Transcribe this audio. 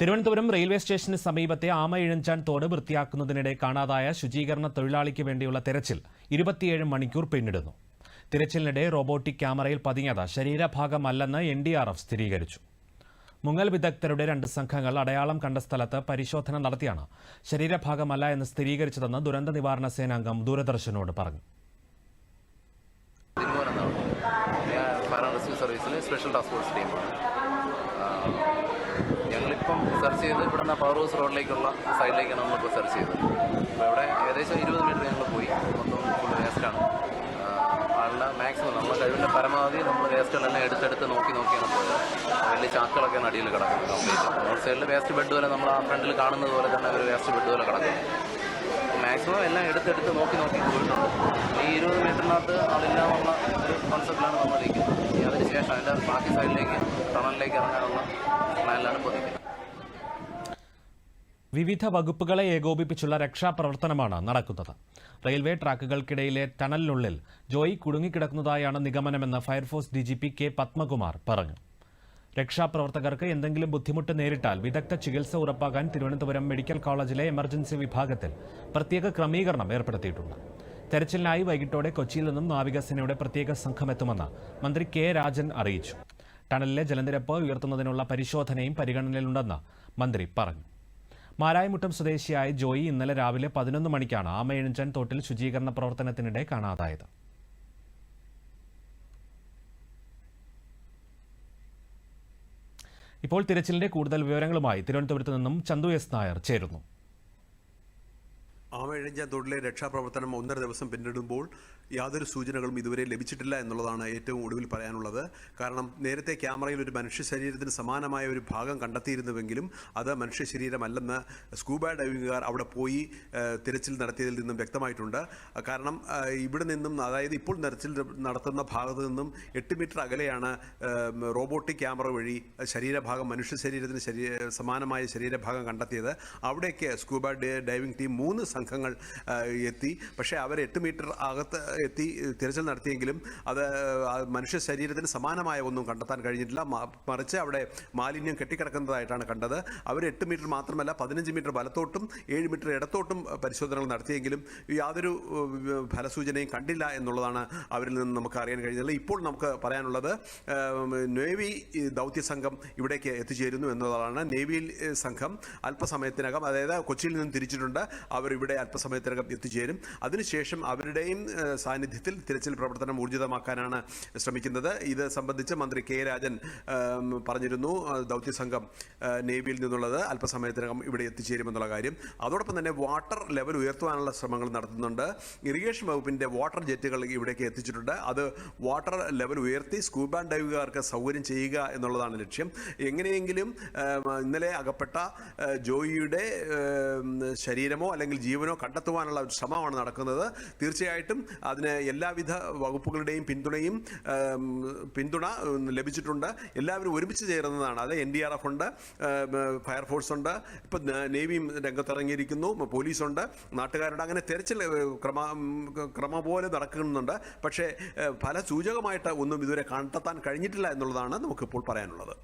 Thiruvananthapuram railway സ്റ്റേഷന് സമീപത്തെ ആമയിഴഞ്ചാൻ തോട് വൃത്തിയാക്കുന്നതിനിടെ കാണാതായ ശുചീകരണ തൊഴിലാളിക്ക് വേണ്ടിയുള്ള തെരച്ചിൽ ഇരുപത്തിയേഴ് മണിക്കൂർ പിന്നിടുന്നു. തിരച്ചിലിനിടെ റോബോട്ടിക് ക്യാമറയിൽ പതിഞ്ഞത് ശരീരഭാഗമല്ലെന്ന് എൻ ഡി ആർ എഫ് സ്ഥിരീകരിച്ചു. മുങ്ങൽ വിദഗ്ധരുടെ രണ്ട് സംഘങ്ങൾ അടയാളം കണ്ട സ്ഥലത്ത് പരിശോധന നടത്തിയാണ് ശരീരഭാഗമല്ല എന്ന് സ്ഥിരീകരിച്ചതെന്ന് ദുരന്ത നിവാരണ സേനാംഗം ദൂരദർശനോട് പറഞ്ഞു. സർവീസിലെ സ്പെഷ്യൽ ടാസ്ക് ഫോഴ്സ് ടീമാണ്. സെർച്ച് ചെയ്ത് ഇവിടുന്ന് പവർ ഹൗസ് റോഡിലേക്കുള്ള സൈഡിലേക്കാണ് നമ്മളിപ്പോൾ സെർച്ച് ചെയ്തത് അപ്പോൾ ഇവിടെ ഏകദേശം ഇരുപത് മീറ്റർ ഞങ്ങൾ പോയി. മൊത്തം ഫുൾ വേസ്റ്റാണ് ആളുടെ മാക്സിമം നമ്മുടെ കഴിവിന്റെ പരമാവധി നമ്മൾ വേസ്റ്റുകളെല്ലാം എടുത്തെടുത്ത് നോക്കി നോക്കിയാണ് പോയത്. വലിയ ചാക്കുകളൊക്കെ അടിയിൽ കിടക്കുന്നത് കംപ്ലീറ്റ് നോർത്ത് സൈഡിൽ വേസ്റ്റ് ബെഡ് പോലെ നമ്മൾ ആ ഫ്രണ്ടിൽ കാണുന്നത് പോലെ തന്നെ ഒരു വേസ്റ്റ് ബെഡ് പോലെ കിടക്കുന്നു. മാക്സിമം എല്ലാം എടുത്തെടുത്ത് നോക്കി നോക്കി പോയിട്ടുണ്ട്. ഈ ഇരുപത് മീറ്ററിനകത്ത് ആളില്ലാന്നുള്ള ഒരു കോൺസെപ്റ്റിലാണ് നമ്മൾ നിൽക്കുന്നത്. അതിനുശേഷം അതിന്റെ ബാക്കി സൈഡിലേക്ക് ടണലിലേക്ക് ഇറങ്ങാനുള്ള പ്ലാനിലാണ് ഇപ്പോൾ വിവിധ വകുപ്പുകളെ ഏകോപിപ്പിച്ചുള്ള രക്ഷാപ്രവർത്തനമാണ് നടക്കുന്നത്. റെയിൽവേ ട്രാക്കുകൾക്കിടയിലെ ടണലിനുള്ളിൽ ജോയി കുടുങ്ങിക്കിടക്കുന്നതായാണ് നിഗമനമെന്ന് fire force D G P K Padmakumar പറഞ്ഞു. രക്ഷാപ്രവർത്തകർക്ക് എന്തെങ്കിലും ബുദ്ധിമുട്ട് നേരിട്ടാൽ വിദഗ്ധ ചികിത്സ ഉറപ്പാക്കാൻ തിരുവനന്തപുരം മെഡിക്കൽ കോളേജിലെ എമർജൻസി വിഭാഗത്തിൽ പ്രത്യേക ക്രമീകരണം ഏർപ്പെടുത്തിയിട്ടുണ്ട്. തെരച്ചിലിനായി വൈകിട്ടോടെ കൊച്ചിയിൽ നിന്നും നാവികസേനയുടെ പ്രത്യേക സംഘമെത്തുമെന്ന് മന്ത്രി കെ രാജൻ അറിയിച്ചു. ടണലിലെ ജലനിരപ്പ് ഉയർത്തുന്നതിനുള്ള പരിശോധനയും പരിഗണനയിലുണ്ടെന്ന് മന്ത്രി പറഞ്ഞു. മാരായമുട്ടം സ്വദേശിയായ ജോയി ഇന്നലെ രാവിലെ പതിനൊന്ന് മണിക്കാണ് ആമയഴിഞ്ചൻ തോട്ടിൽ ശുചീകരണ പ്രവർത്തനത്തിനിടെ കാണാതായത്. ഇപ്പോൾ തിരച്ചിലിന്റെ കൂടുതൽ വിവരങ്ങളുമായി തിരുവനന്തപുരത്ത് നിന്നും ചന്തു എസ് നായർ ചേരുന്നു. ആമയിഴഞ്ചാൻ തൊഴിലെ രക്ഷാപ്രവർത്തനം ഒന്നര ദിവസം പിന്നിടുമ്പോൾ യാതൊരു സൂചനകളും ഇതുവരെ ലഭിച്ചിട്ടില്ല എന്നുള്ളതാണ് ഏറ്റവും ഒടുവിൽ പറയാനുള്ളത്. കാരണം നേരത്തെ ക്യാമറയിൽ ഒരു മനുഷ്യ ശരീരത്തിന് സമാനമായ ഒരു ഭാഗം കണ്ടെത്തിയിരുന്നുവെങ്കിലും അത് മനുഷ്യ ശരീരമല്ലെന്ന് സ്കൂബ ഡൈവിംഗുകാർ അവിടെ പോയി തിരച്ചിൽ നടത്തിയതിൽ നിന്നും വ്യക്തമായിട്ടുണ്ട്. കാരണം ഇവിടെ നിന്നും അതായത് ഇപ്പോൾ തിരച്ചിൽ നടത്തുന്ന ഭാഗത്ത് നിന്നും എട്ട് മീറ്റർ അകലെയാണ് റോബോട്ടിക് ക്യാമറ വഴി ശരീരഭാഗം മനുഷ്യ ശരീരത്തിന് ശരീര സമാനമായ ശരീരഭാഗം കണ്ടെത്തിയത്. അവിടേക്ക് സ്കൂബ ഡൈവിംഗ് ടീം മൂന്ന് സംഘങ്ങൾ എത്തി. പക്ഷേ അവർ എട്ട് മീറ്റർ അകത്ത് എത്തി തിരച്ചിൽ നടത്തിയെങ്കിലും അത് മനുഷ്യ ശരീരത്തിന് സമാനമായ ഒന്നും കണ്ടെത്താൻ കഴിഞ്ഞിട്ടില്ല. മറിച്ച് അവിടെ മാലിന്യം കെട്ടിക്കിടക്കുന്നതായിട്ടാണ് കണ്ടത്. അവർ എട്ട് മീറ്റർ മാത്രമല്ല പതിനഞ്ച് മീറ്റർ വലത്തോട്ടും ഏഴ് മീറ്റർ ഇടത്തോട്ടും പരിശോധനകൾ നടത്തിയെങ്കിലും യാതൊരു ഫലസൂചനയും കണ്ടില്ല എന്നുള്ളതാണ് അവരിൽ നിന്ന് നമുക്ക് അറിയാൻ കഴിഞ്ഞത്. ഇപ്പോൾ നമുക്ക് പറയാനുള്ളത് നേവി ദൗത്യ സംഘം ഇവിടേക്ക് എത്തിച്ചേരുന്നു എന്നതാണ് നേവിയിൽ സംഘം അല്പസമയത്തിനകം അതായത് കൊച്ചിയിൽ നിന്ന് തിരിച്ചിട്ടുണ്ട്. അവർ ഇവിടെ അല്പസമയത്തിനകം എത്തിച്ചേരും. അതിനുശേഷം അവരുടെയും സാന്നിധ്യത്തിൽ തിരച്ചിൽ പ്രവർത്തനം ഊർജിതമാക്കാനാണ് ശ്രമിക്കുന്നത്. ഇത് സംബന്ധിച്ച് മന്ത്രി കെ രാജൻ പറഞ്ഞിരുന്നു. ദൗത്യസംഘം ദൗത്യ സംഘം നേവിയിൽ നിന്നുള്ളത് അല്പസമയത്തിനകം ഇവിടെ എത്തിച്ചേരുമെന്നുള്ള കാര്യം. അതോടൊപ്പം തന്നെ വാട്ടർ ലെവൽ ഉയർത്തുവാനുള്ള ശ്രമങ്ങൾ നടത്തുന്നുണ്ട്. ഇറിഗേഷൻ വകുപ്പിന്റെ വാട്ടർ ജെറ്റുകൾ ഇവിടേക്ക് എത്തിച്ചിട്ടുണ്ട്. അത് വാട്ടർ ലെവൽ ഉയർത്തി സ്കൂബ ഡൈവുകാർക്ക് സൗകര്യം ചെയ്യുക എന്നുള്ളതാണ് ലക്ഷ്യം. എങ്ങനെയെങ്കിലും ഇന്നലെ അകപ്പെട്ട ജോയിയുടെ ശരീരമോ അല്ലെങ്കിൽ ജീവനോ കണ്ടെത്തുവാനുള്ള ഒരു ശ്രമമാണ് നടക്കുന്നത്. തീർച്ചയായിട്ടും അതിന് എല്ലാവിധ വകുപ്പുകളുടെയും പിന്തുണയും പിന്തുണ ലഭിച്ചിട്ടുണ്ട്. എല്ലാവരും ഒരുമിച്ച് ചേരുന്നതാണ്. അത് എൻ ഡി ആർ എഫ് ഉണ്ട് ഫയർഫോഴ്സ് ഉണ്ട് ഇപ്പം നേവിയും രംഗത്തിറങ്ങിയിരിക്കുന്നു പോലീസുണ്ട് നാട്ടുകാരുടെ അങ്ങനെ തെരച്ചിൽ ക്രമ ക്രമ പോലെ നടക്കുന്നുണ്ട്. പക്ഷേ ഫലസൂചകമായിട്ട് ഒന്നും ഇതുവരെ കണ്ടെത്താൻ കഴിഞ്ഞിട്ടില്ല എന്നുള്ളതാണ് നമുക്കിപ്പോൾ പറയാനുള്ളത്.